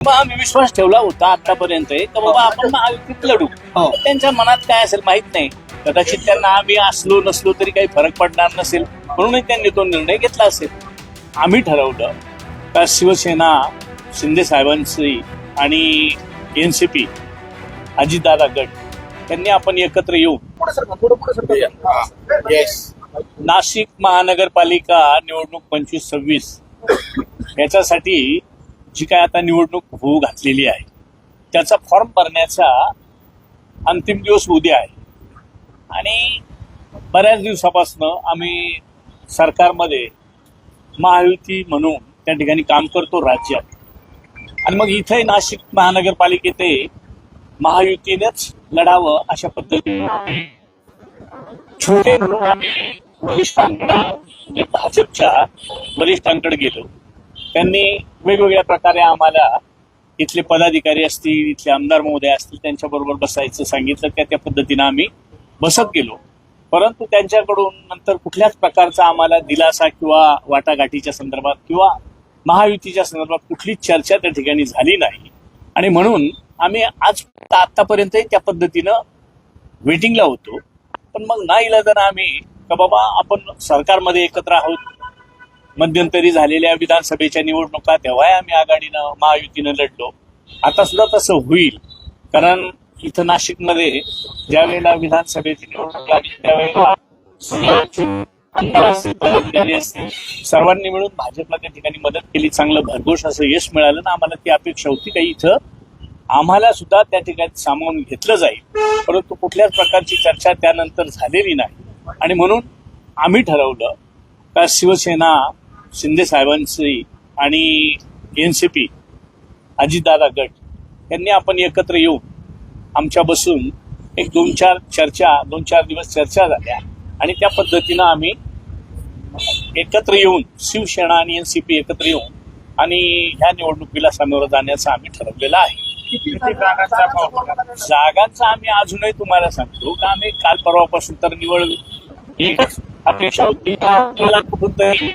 आम्ही विश्वास ठेवला होता आतापर्यंत. का बाबा आपण महायुतीत लढू. हो. त्यांच्या मनात काय असेल माहीत नाही. कदाचित त्यांना आम्ही असलो नसलो तरी काही फरक पडणार नसेल. म्हणूनच त्यांनी तो निर्णय घेतला असेल. आम्ही ठरवलं का शिवसेना शिंदे साहेबांची आणि एन सी पी अजितदादा गट यांनी आपण एकत्र येऊन नाशिक महानगरपालिका निवडणूक पंचवीस सव्वीस. याच्यासाठी जी काय आता निवडणूक होऊ घातलेली आहे त्याचा फॉर्म भरण्याचा अंतिम दिवस उद्या आहे. आणि बऱ्याच दिवसापासून आम्ही सरकारमध्ये महायुती म्हणून त्या ठिकाणी काम करतो राज्यात. आणि मग इथे नाशिक महानगरपालिकेत महायुतीनेच लढावं अशा पद्धतीने. छोटे म्हणून आम्ही वरिष्ठांकडे भाजपच्या वरिष्ठांकडे गेलो. त्यांनी वेगवेगळ्या प्रकारे आम्हाला इथले पदाधिकारी असतील इथले आमदार महोदय असतील त्यांच्याबरोबर बसायचं सांगितलं. त्या त्या पद्धतीनं आम्ही बसत गेलो. परंतु त्यांच्याकडून नंतर कुठल्याच प्रकारचा आम्हाला दिलासा किंवा वाटाघाटीच्या संदर्भात किंवा महायुतीच्या संदर्भात कुठलीच चर्चा त्या ठिकाणी झाली नाही. आणि म्हणून आम्ही आज आतापर्यंतही त्या पद्धतीनं वेटिंगला होतो. पण मग ना इलाजानं आम्ही का बाबा आपण सरकारमध्ये एकत्र आहोत मध्यंतरी झालेल्या विधानसभेच्या निवडणुका तेव्हाही आम्ही आघाडीनं महायुतीनं लढलो. आता सुद्धा तसं होईल. कारण इथं नाशिकमध्ये ज्या वेळेला विधानसभेची निवडणूक लागली त्यावेळेला सर्वांनी मिळून भाजपला त्या ठिकाणी मदत केली. चांगलं भरघोष असं यश मिळालं ना आम्हाला ती अपेक्षा होती काही इथं. आम्हाला सुद्धा त्या ठिकाणी सामावून घेतलं जाईल. परंतु कुठल्याच प्रकारची चर्चा त्यानंतर झालेली नाही. आणि म्हणून आम्ही ठरवलं का शिवसेना शिंदे साहेबांची आणि एन सी पी अजितदादा गट यांनी आपण एकत्र येऊन आमच्या बसून एक दोन चार चर्चा दोन चार दिवस चर्चा झाल्या. आणि त्या पद्धतीनं आम्ही एकत्र येऊन शिवसेना आणि एन सी पी एकत्र येऊन आणि ह्या निवडणुकीला सामोरं जाण्याचं आम्ही ठरवलेलं आहे. जागांचा आम्ही अजूनही तुम्हाला सांगतो का आम्ही काल परवापासून तर निवड एकच अपेक्षा होती कुठून तरी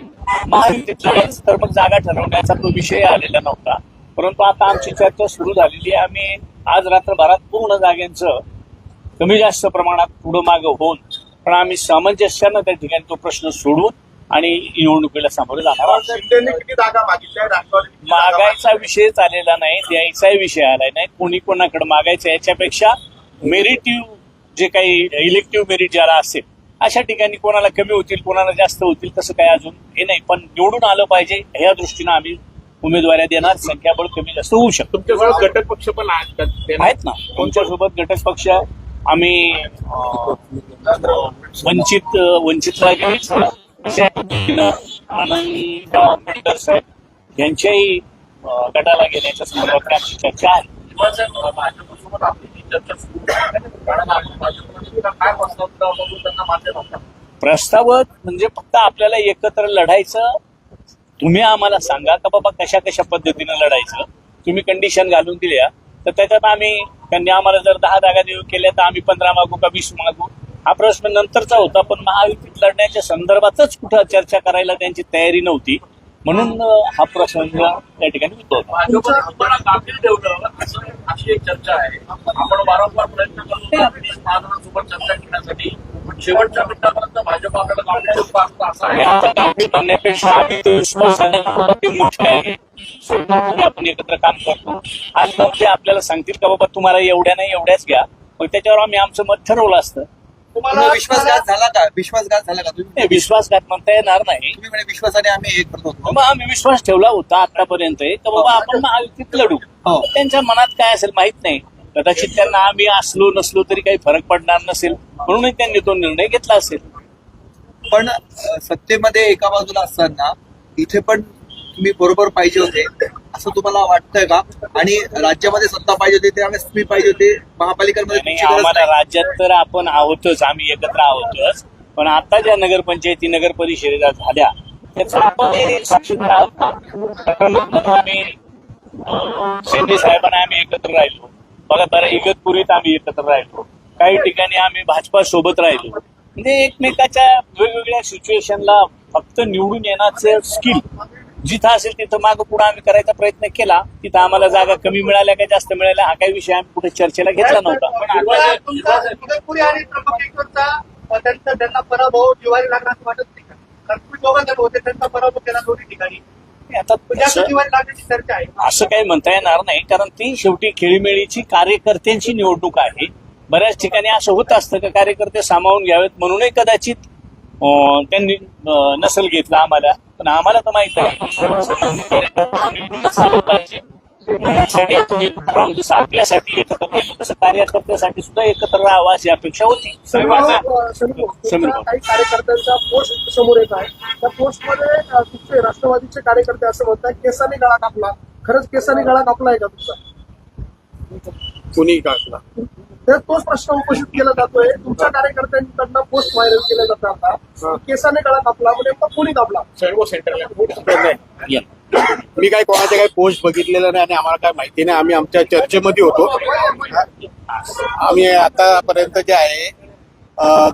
महायुतीत लढायचं तर मग जागा ठरवण्याचा तो विषय आलेला नव्हता. परंतु आता आमची चर्चा सुरू झालेली आहे. आम्ही आज रात्रभरात पूर्ण जागांचं कमी जास्त प्रमाणात पुढं मागं होऊन पण आम्ही सामंजस्यानं त्या ठिकाणी तो प्रश्न सोडून आणि निवडणुकीला सामोरे जाणार मागायचा विषयच आलेला नाही द्यायचाही विषय आलाय नाही. कोणी कोणाकडे मागायचं याच्यापेक्षा मेरिटिव्ह जे काही इलेक्टिव्ह मेरिट ज्याला असेल अशा ठिकाणी कोणाला कमी होतील कोणाला जास्त होतील तसं काही अजून हे नाही. पण निवडून आलं पाहिजे ह्या दृष्टीनं आम्ही उमेदवाऱ्या देणार संख्याबळ कमी जास्त होऊ शकतो. तुमच्यासोबत घटक पक्ष पण आहेत ना. तुमच्यासोबत घटक पक्ष आम्ही वंचित साहेब यांच्याही गटाला घेण्याच्या संदर्भात आमची चर्चा आहे. प्रस्तावक म्हणजे फक्त आपल्याला एकत्र लढायचं? तुम्ही आम्हाला सांगा का बाबा कशा कशा पद्धतीनं लढायचं? तुम्ही कंडिशन घालून दिल्या. तर त्याच्यात आम्ही त्यांनी आम्हाला जर दहा जागा देऊ केल्या तर आम्ही पंधरा मागू का वीस मागू? हा प्रश्न नंतरचा होता पण महायुतीत लढण्याच्या संदर्भातच कुठं चर्चा करायला त्यांची तयारी नव्हती. म्हणून हा प्रसंग त्या ठिकाणी असं अशी एक चर्चा आहे. आपण वारंवार प्रयत्न करतो चर्चा करण्यासाठी. शेवटच्या मिनिटापर्यंत भाजप आपल्याला असं- आहे. करण्यापेक्षा आम्ही तो मोठे आहे. आपण एकत्र काम करतो. आज ते आपल्याला सांगतील का बाबा तुम्हाला एवढ्या नाही एवढ्याच घ्या. मग त्याच्यावर आम्ही आमचं मत ठरवलं असतं. तुम्हाला विश्वासघात झाला का? विश्वासघात झाला का तुम्ही? नाही, विश्वासघात म्हणता येणार नाही. तुम्ही म्हणे विश्वासाने आम्ही हे करतो मग आम्ही विश्वास ठेवला होता आतापर्यंत. का बाबा आपण महायुतीत लढू. हो. त्यांच्या मनात काय असेल माहीत नाही. कदाचित त्यांना आम्ही असलो नसलो तरी काही फरक पडणार नसेल. म्हणून त्यांनी तो निर्णय घेतला असेल. पण अ, सत्तेमध्ये एका बाजूला असताना इथे पण तुम्ही बरोबर पाहिजे होते. असं तुम्हाला वाटतंय का? आणि राज्यामध्ये सत्ता पाहिजे होती त्यावेळेस तुम्ही पाहिजे होते. महापालिकांमध्ये आणि तुमची गरज आम्हाला नाही. राज्यात तर आपण आहोतच आम्ही एकत्र आहोतच. पण आता ज्या नगरपंचायती नगर परिषदेला झाल्या त्याचा आपण हे साक्षीदार आहोत. कारण आम्ही अं, शिंदे साहेबांना आम्ही एकत्र राहिलो. बघा बरं इगतपुरीत आम्ही एकत्र राहिलो. काही ठिकाणी आम्ही भाजपा सोबत राहिलो. म्हणजे एकमेकाच्या वेगवेगळ्या सिच्युएशनला फक्त निवडून येण्याचं स्किल जिथं असेल तिथं मागं पुढे आम्ही करायचा प्रयत्न केला. तिथं आम्हाला जागा कमी मिळाल्या का जास्त मिळाल्या हा काही विषय आम्ही कुठे चर्चेला घेतला नव्हता. पण आता जिव्हाळा जे- तुमचा उदयपुरी आणि त्र्यंबकेश्वरचा अ, त्यांचा त्यांना पराभव जिवारी लागला असं वाटत नाही त्यांचा पराभव केला दोन्ही ठिकाणी. काही म्हणता येणार नाही कारण ती शेवटी खेळीमेळीची कार्यकर्त्यांची निवडणूक आहे. बऱ्याच ठिकाणी असं होत असतं का कार्यकर्ते सामावून घ्यावेत म्हणूनही कदाचित त्यांनी नसल घेतलं आम्हाला. पण आम्हाला तर माहीत आहे. आपल्यासाठी कार्यकर्त्यासाठी सुद्धा एकत्र राहावं अशी अपेक्षा होती. कार्यकर्त्यांचा पोस्ट समोर येत आहे. त्या पोस्टमध्ये अ, तुमचे राष्ट्रवादीचे कार्यकर्ते असं म्हणतात केसाने गळा कापला. खरंच केसाने गळा कापला आहे का तुमचा? कुणी काढला तर तोच प्रश्न उपस्थित केला जातोय. तुमच्या कार्यकर्त्यांकडनं पोस्ट व्हायरल जातात आता. केसाने गळा कापला म्हणजे नेमका कोणी कापला? सर्व सेंटरला. मी काय कोणाचे काही पोस्ट बघितलेलं नाही आणि आम्हाला काय माहिती नाही. आम्ही आमच्या चर्चेमध्ये होतो. आम्ही आतापर्यंत जे आहे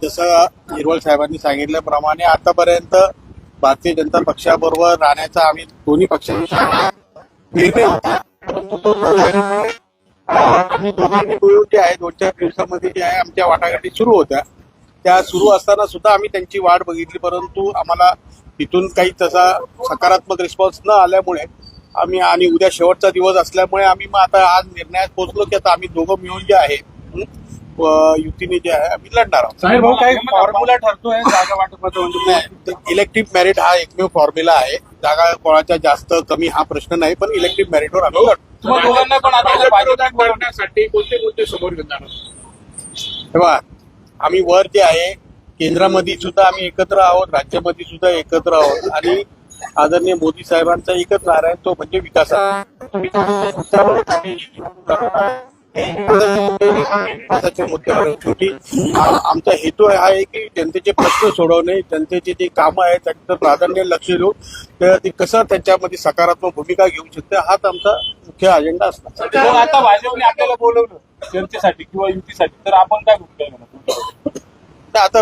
जसं हिरवळ साहेबांनी सांगितल्याप्रमाणे आतापर्यंत भारतीय जनता पक्षाबरोबर राहण्याचा आम्ही दोन्ही पक्षांचा निर्णय होता आम्ही दोघांनी मिळून जे आहे दोन चार दिवसामध्ये जे आहे आमच्या वाटाघाटी सुरू होत्या. त्या सुरू असताना सुद्धा आम्ही त्यांची वाट बघितली परंतु आम्हाला तिथून काही तसा सकारात्मक रिस्पॉन्स न आल्यामुळे आम्ही आणि उद्या शेवटचा दिवस असल्यामुळे आम्ही मग आता आज निर्णयात पोहोचलो की आता आम्ही दोघं मिळून जे आहे युतीने जे आहे आम्ही लढणार आहोत. साहेब भाऊ काही फॉर्म्युला ठरतोय जागा वाटपाचा म्हणजे इलेक्ट्रिक मेरिट हा एकमेव फॉर्म्युला आहे. जागा कोणाच्या जास्त कमी हा प्रश्न नाही पण इलेक्ट्रिक मेरिटवर आम्ही लढतो तुम्हा दोघांना पण आता भाजपात बनवण्यासाठी कोणते कोणते समोर घेऊन जाणार तेव्हा आम्ही वर जे आहे केंद्रामध्ये सुद्धा आम्ही एकत्र आहोत राज्यामध्ये सुद्धा एकत्र आहोत. आणि आदरणीय मोदी साहेबांचा एकच नारायण तो म्हणजे विकास. मुद्द्यावर आमचा हेतू हा आहे की जनतेचे प्रश्न सोडवणे जनतेचे जे कामं आहेत त्यांचं प्राधान्य लक्ष देऊन तर ते कसं त्याच्यामध्ये सकारात्मक भूमिका घेऊ शकते हाच आमचा मुख्य अजेंडा असणार. आता भाजपने आपल्याला बोलवलं जनतेसाठी किंवा युतीसाठी तर आपण काय तर आता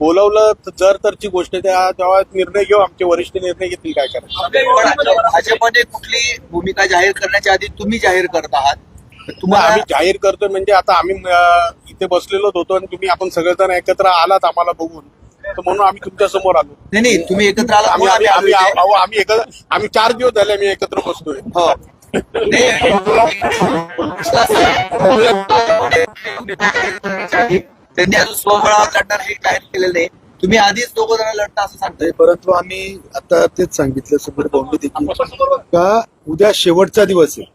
बोलवलं तर जर तरची गोष्ट आहे, त्या तेव्हा निर्णय घेऊ आमचे वरिष्ठ निर्णय घेतील काय करायचं. पण भाजपमध्ये कुठली भूमिका जाहीर करण्याच्या आधी तुम्ही जाहीर करत आहात? तुम्हाला आम्ही जाहीर करतोय म्हणजे आता आम्ही इथे बसलेलोच होतो आणि तुम्ही आपण सगळेजण एकत्र आलात आम्हाला बघून. तर म्हणून आम्ही तुमच्यासमोर आलो. नाही नाही तुम्ही एकत्र आला आम्ही आम्ही आम्ही एकत्र आम्ही चार दिवस झाले आम्ही एकत्र बसतोय. हो. त्यांनी अजून स्वबळावर लढणार हे जाहीर केलेलं नाही. तुम्ही आधीच दोघं जण लढता असं सांगताय. नाही परंतु आम्ही आता तेच सांगितलं समीर भाऊंनी देखील. का उद्या शेवटचा दिवस आहे.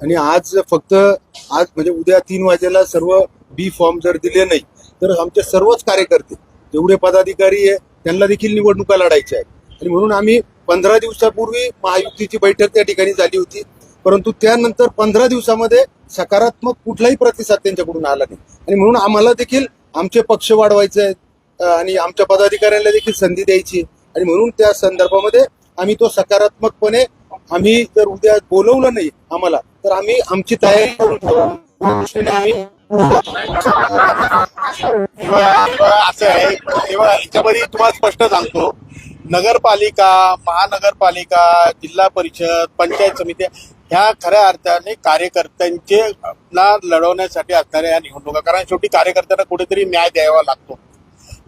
आणि आज फक्त आज म्हणजे उद्या तीन वाजेला सर्व बी फॉर्म जर दिले नाही तर आमचे सर्वच कार्यकर्ते जेवढे पदाधिकारी आहे त्यांना देखील निवडणुका लढायच्या आहेत. आणि म्हणून आम्ही पंधरा दिवसापूर्वी महायुतीची बैठक त्या ठिकाणी झाली होती. परंतु त्यानंतर पंधरा दिवसामध्ये सकारात्मक कुठलाही प्रतिसाद त्यांच्याकडून आला नाही. आणि म्हणून आम्हाला देखील आमचे पक्ष वाढवायचे आहेत आणि आमच्या पदाधिकाऱ्यांना देखील संधी द्यायची आणि म्हणून त्या संदर्भामध्ये आम्ही तो सकारात्मकपणे आम्ही जर उद्या बोलवलं नाही आम्हाला तर आम्ही आमची तयारी करून आम्ही असं आहे तेव्हा याच्यामध्ये तुम्हाला स्पष्ट सांगतो. नगरपालिका महानगरपालिका जिल्हा परिषद पंचायत समिती ह्या खऱ्या अर्थाने कार्यकर्त्यांचे ना लढवण्यासाठी असणाऱ्या या निवडणुका. कारण शेवटी कार्यकर्त्यांना कुठेतरी न्याय द्यावा लागतो.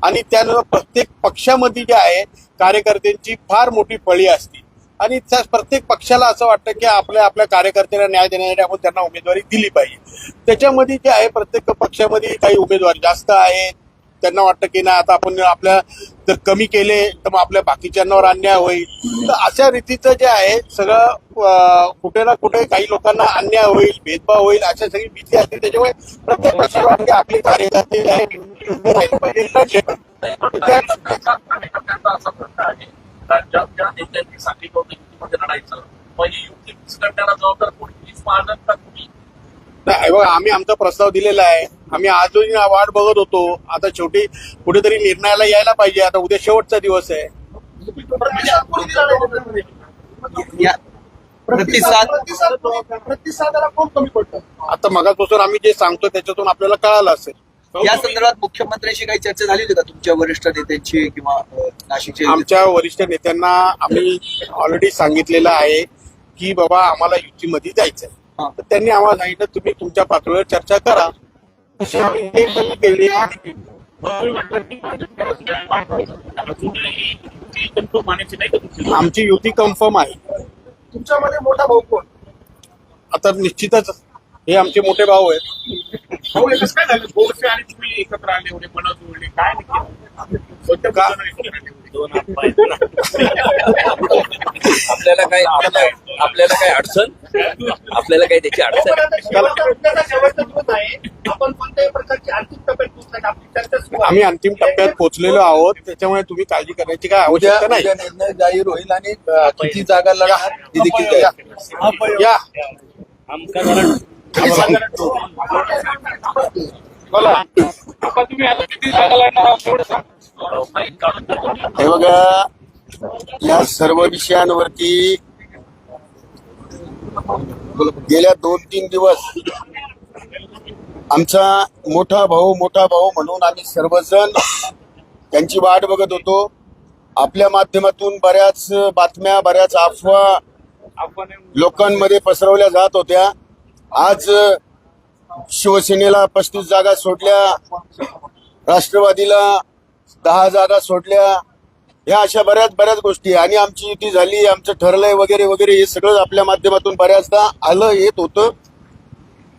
आणि त्यानंतर प्रत्येक पक्षामध्ये जे आहे कार्यकर्त्यांची फार मोठी फळी असते. आणि त्या प्रत्येक पक्षाला असं वाटतं की आपल्या आपल्या कार्यकर्त्यांना न्याय देण्यासाठी आपण त्यांना उमेदवारी दिली पाहिजे. त्याच्यामध्ये जे आहे प्रत्येक पक्षामध्ये काही उमेदवार जास्त आहेत त्यांना वाटतं की नाही आता आपण आपल्या जर कमी केले तर मग आपल्या बाकीच्यांवर अन्याय होईल. तर अशा रीतीचं जे आहे सगळं कुठे ना कुठे काही लोकांना अन्याय होईल भेदभाव होईल अशा सगळी भीती असते. त्याच्यामुळे प्रत्येक पक्षाला वाटतं की आपले कार्यकर्ते जे आहे, नेत्यांनी सांगितलं होतं युतीमध्ये लढायचं मग ही युती मिक्स करण्याला जबाबदार कोणी हीच का कुणी नाही बघा, आम्ही आमचा प्रस्ताव दिलेला आहे. आम्ही आजही वाट बघत होतो. आता शेवटी कुठेतरी निर्णयाला यायला पाहिजे. आता उद्या शेवटचा दिवस आहे. प्रतिसाद प्रतिसाद प्रतिसादाला कोण कमी पडतं. आता मगापासून आम्ही जे सांगतो त्याच्यातून आपल्याला कळालं असेल. या संदर्भात मुख्यमंत्र्यांशी काही चर्चा झाली होती का? तुमच्या वरिष्ठ नेत्यांची किंवा नाशिकचे आमच्या वरिष्ठ नेत्यांना आम्ही ऑलरेडी सांगितलेलं आहे की बाबा आम्हाला युतीमध्ये जायचंय. हा. तर त्यांनी आम्हाला सांगितलं तुम्ही तुमच्या पातळीवर चर्चा करा. आहे. आमची युती कन्फर्म आहे. तुमच्यामध्ये मोठा भाऊ कोण? आता निश्चितच हे आमचे मोठे भाऊ आहेत. भाऊ हे कसं काय झालं? गोडसे आणि तुम्ही एकत्र आले एवढे मन जुळले काय नक्की कोणत्या का- मुद्द्यावर एकत्र आले एवढे? दोन हात पाय. दोन आपल्याला काय आपल्याला आपल्याला काय अडचण? आपल्याला काय त्याची अडचण? पण आता शेवटचा मुद्द्याचा शेवटचा दिवस आहे. आपण कोणत्याही प्रकारची अंतिम टप्प्यात पोहोचला आपली चर्चा सुरू आहे. आम्ही अंतिम टप्प्यात पोहोचलेलो आहोत. त्याच्यामुळे तुम्ही काळजी करण्याची काय उद्या आवश्यकता नाही. उद्या निर्णय जाहीर होईल आणि अ, किती जागा ती देखील जाहीर या. आमका जरा. बोला आता तुम्ही आता किती जागा लढणार आहात तेवढं सांगा. माहीत काढून टाका. हे बघा या सर्व विषयांवरती गेल्या दोन तीन दिवस आमचा मोठा भाऊ मोठा भाऊ म्हणून आम्ही सर्वजण त्यांची वाट बघत होतो आपल्या माध्यमातून बऱ्याच बातम्या बऱ्याच अफवा लोकांमध्ये पसरवल्या जात होत्या आज शिवसेनेला पस्तीस जागा सोडल्या राष्ट्रवादीला दहा जागा सोडल्या ह्या अशा बऱ्याच बऱ्याच गोष्टी. आणि आमची युती झाली आमचं ठरलंय वगैरे वगैरे हे सगळं आपल्या माध्यमातून बऱ्याचदा आलं येत होतं.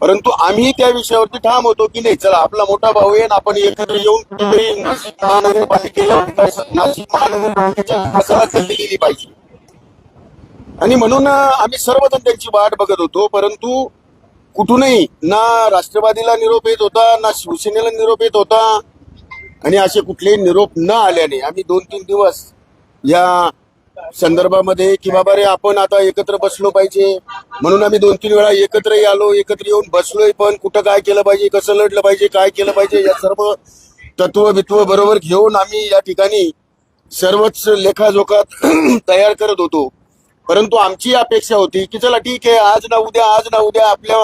परंतु आम्ही त्या विषयावरती ठाम होतो की नाही चला आपला मोठा भाऊ आहे आपण एकत्र येऊन नाशिक महानगरपालिकेला नाशिक महानगरपालिकेच्या विकासाला पाहिजे. आणि म्हणून आम्ही सर्वजण त्यांची वाट बघत होतो परंतु कुठूनही ना राष्ट्रवादीला निरोप येत होता ना शिवसेनेला निरोप येत होता. आणि असे कुठलेही निरोप न आल्याने आम्ही दोन तीन दिवस या संदर्भामध्ये की बाबा रे आपण आता एकत्र बसलो पाहिजे. म्हणून आम्ही दोन तीन वेळा एकत्रही आलो एकत्र येऊन बसलोय पण कुठं काय केलं पाहिजे कसं लढलं पाहिजे काय केलं पाहिजे या सर्व तत्व बित्व बरोबर घेऊन आम्ही या ठिकाणी सर्वच लेखाजोखात तयार करत होतो. परंतु आमची अपेक्षा होती की चला ठीक आहे आज ना उद्या आज ना उद्या आपल्या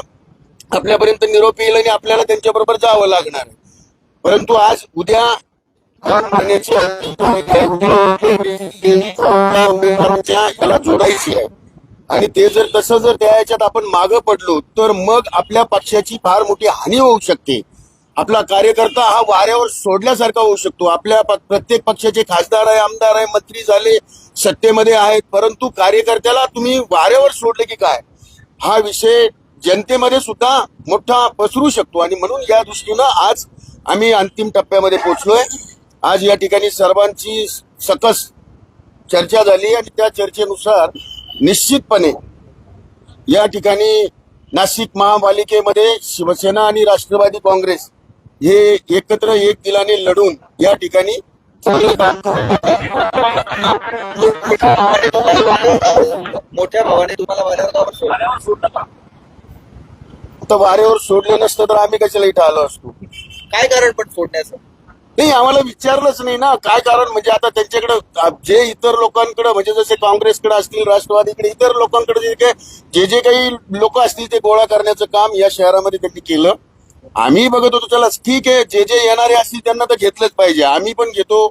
आपल्यापर्यंत निरोप येईल आणि आपल्याला त्यांच्याबरोबर जावं लागणार. परंतु आज उद्या याला जोडायची आहे. आणि ते जर तसं जर त्या याच्यात आपण मागं पडलो तर मग आपल्या पक्षाची फार मोठी हानी होऊ शकते. आपला कार्यकर्ता हा वाऱ्यावर सोडल्यासारखा होऊ शकतो. आपल्या प्रत्येक पक्षाचे खासदार आहे आमदार आहे मंत्री झाले सत्तेमध्ये आहेत परंतु कार्यकर्त्याला तुम्ही वाऱ्यावर सोडले की काय? हा विषय जनतेमध्ये सुद्धा मोठा पसरू शकतो. आणि म्हणून या दृष्टीनं आज आम्ही अंतिम टप्प्यामध्ये पोहोचलोय. आज या ठिकाणी सर्वांची सकस चर्चा झाली आणि त्या चर्चेनुसार निश्चितपणे या ठिकाणी नाशिक महापालिकेमध्ये शिवसेना आणि राष्ट्रवादी काँग्रेस हे एकत्र एक दिलाने लढून या ठिकाणी मोठ्या भावाने तुम्हाला वाऱ्यावर का बसवलं? आल्यावर सोडलं का तर वाऱ्यावर सोडलं नसतं तर आम्ही कशाला इथं आलो असतो? काय कारण पण सोडण्याचं? नाही आम्हाला विचारलंच नाही ना. काय कारण? म्हणजे आता त्यांच्याकडे जे इतर लोकांकडे म्हणजे जसे काँग्रेसकडे असतील राष्ट्रवादीकडे इतर लोकांकडे जे काही जे जे काही लोक असतील ते गोळा करण्याचं काम या शहरामध्ये त्यांनी केलं. आम्ही बघत होतो चला ठीक आहे जे जे येणारे असतील त्यांना तर घेतलंच पाहिजे. आम्ही पण घेतो.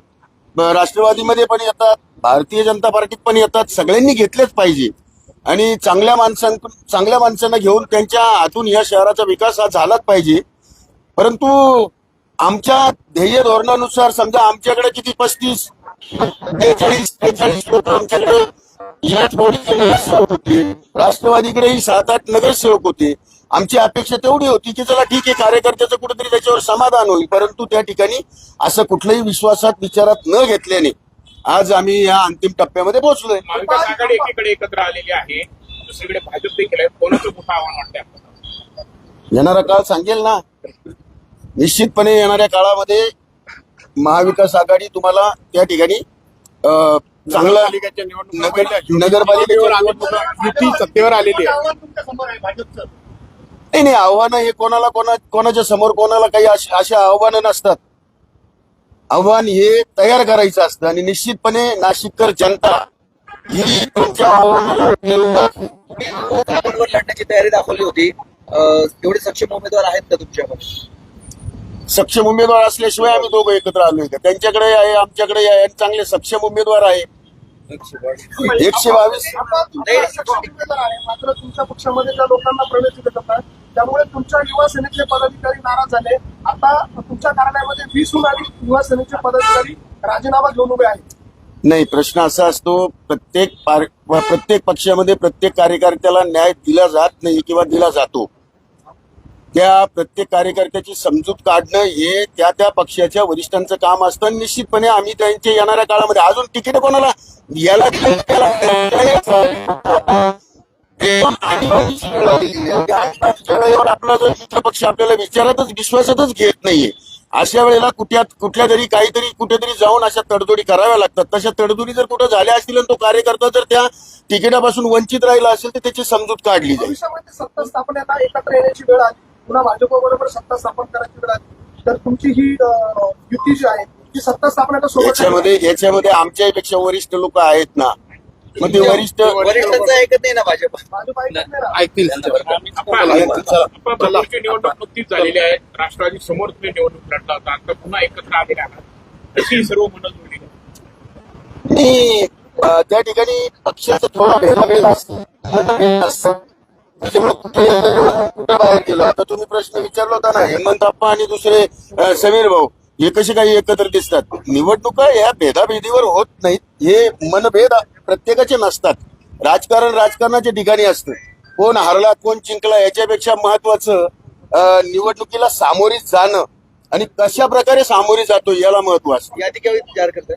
राष्ट्रवादीमध्ये पण येतात भारतीय जनता पार्टीत पण येतात. सगळ्यांनी घेतलेच पाहिजे. आणि चांगल्या माणसां चांगल्या माणसांना घेऊन त्यांच्या हातून या शहराचा विकास हा झालाच पाहिजे. परंतु आमच्या ध्येय धोरणानुसार समजा आमच्याकडे किती पस्तीस बेचाळीस त्रेचाळीस लोक आमच्याकडे याच नगरसेवक होते. राष्ट्रवादीकडेही सात आठ नगरसेवक होते. आमची अपेक्षा तेवढी होती की चला ठीक आहे कार्यकर्त्याचं कुठेतरी त्याच्यावर समाधान होईल. परंतु त्या ठिकाणी असं कुठल्याही विश्वासात विचारात न घेतल्याने आज आम्ही या अंतिम टप्प्यामध्ये पोहोचलोय. महाविकास आघाडी एकीकडे एकत्र आलेली आहे दुसरीकडे भाजप देखील आहे. कोणाचं मोठं आव्हान वाटतंय आपल्याला? येणारा काळ सांगेल ना. निश्चितपणे येणाऱ्या काळामध्ये महाविकास आघाडी तुम्हाला त्या ठिकाणी अं, चांगला नगरपालिकेच्या निवडणुका नगर- नगरपालिकेच्या निवडणुका युती सत्तेवर आलेली आहे. नाही नाही आव्हानं हे कोणाला कोणा कोणाच्या समोर कोणाला काही अशी अशी आव्हानं नसतात. आव्हान हे तयार करायचं असतं आणि निश्चितपणे नाशिककर जनता ही तुमच्या लढण्याची तयारी दाखवली होती. अ, एवढे सक्षम उमेदवार आहेत का तुमच्यामध्ये सक्षम उमेदवार असल्याशिवाय आम्ही दोघं एकत्र आलोय का? त्यांच्याकडे आहे आमच्याकडे आहे आणि चांगले सक्षम उमेदवार आहे. एकशे बावीस मात्र तुमच्या पक्षामध्ये ज्या लोकांना प्रवेश दिले जातात त्यामुळे तुमच्या युवा सेनेचे पदाधिकारी नाराज झाले. आता तुमच्या कार्यालयामध्ये वीसहून अधिक युवा सेनेचे पदाधिकारी राजीनामा घेऊन उभे आहेत. नाही प्रश्न असा असतो प्रत्येक प्रत्येक पक्षामध्ये प्रत्येक कार्यकर्त्याला न्याय दिला जात नाही किंवा दिला जातो. त्या प्रत्येक कार्यकर्त्याची समजूत काढणं हे त्या त्या पक्षाच्या वरिष्ठांचं काम असतं. निश्चितपणे आम्ही त्यांच्या येणाऱ्या काळामध्ये अजून तिकीट कोणाला याला आपला जो पक्ष आपल्याला विचारातच विश्वासातच घेत नाहीये अशा वेळेला कुठ्या कुठल्या तरी काहीतरी कुठेतरी जाऊन अशा तडजोडी कराव्या लागतात तशा तडजोडी जर कुठं झाल्या असतील आणि तो कार्यकर्ता जर त्या तिकिटापासून वंचित राहिला असेल तर त्याची समजूत काढली जाईल भविष्यामध्ये सत्ता स्थापनेला एकत्र येण्याची वेळ आली पुन्हा भाजपबरोबर सत्ता स्थापन करायची वेळ आली तर तुमची ही युती जी आहे ती सत्ता स्थापनेला सोबत याच्यामध्ये याच्यामध्ये आमच्यापेक्षा वरिष्ठ लोक आहेत ना. मग ते वरिष्ठ वरिष्ठांचं ऐकत नाही ना भाजप. ऐकतील. निवडणूक नुकतीच झालेली आहे. राष्ट्रवादी समोर तुम्ही निवडणूक लढला होता. आता पुन्हा एकत्र आले आहात. अशी सर्व आणि अं, त्या ठिकाणी पक्षाचं थोडा भेदाभेद असतो. मतभेद असतो. त्याच्यामुळे कुठे कुठे बाहेर गेलो? आता तुम्ही प्रश्न विचारला होता ना हेमंत अप्पा आणि दुसरे समीर भाऊ हे कसे काही एकत्र दिसतात? निवडणुका या भेदाभेदीवर होत नाहीत. हे मनभेद प्रत्येकाचे नसतात. राजकारण राजकारणाच्या ठिकाणी असतं. कोण हरला कोण जिंकला याच्यापेक्षा महत्वाचं निवडणुकीला सामोरी जाणं आणि कशा प्रकारे सामोरी जातो याला महत्त्व असतं. या ठिकाणी विचार करताय?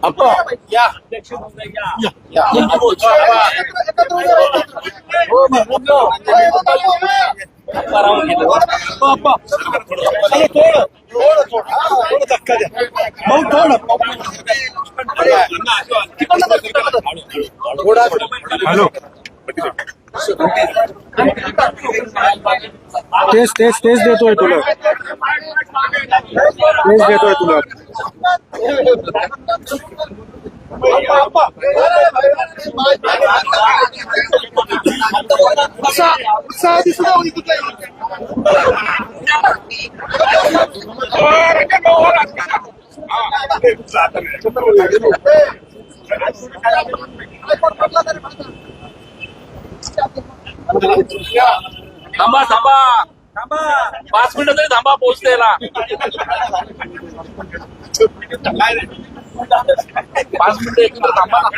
apa? Ya. Ya. Ya. Aku coba. Oh, monggo. Parang gitu. Apa? Saya tolak. Tolak, tolak. Tolak dakikada. Mau tolak. Halo. तेच तेच तेच देतोय तुला तेच देतोय तुला थांबा थांबा थांबा पाच मिनिटं तरी थांबा पोहोचतेला पाच मिनिटं एकत्र थांबा ना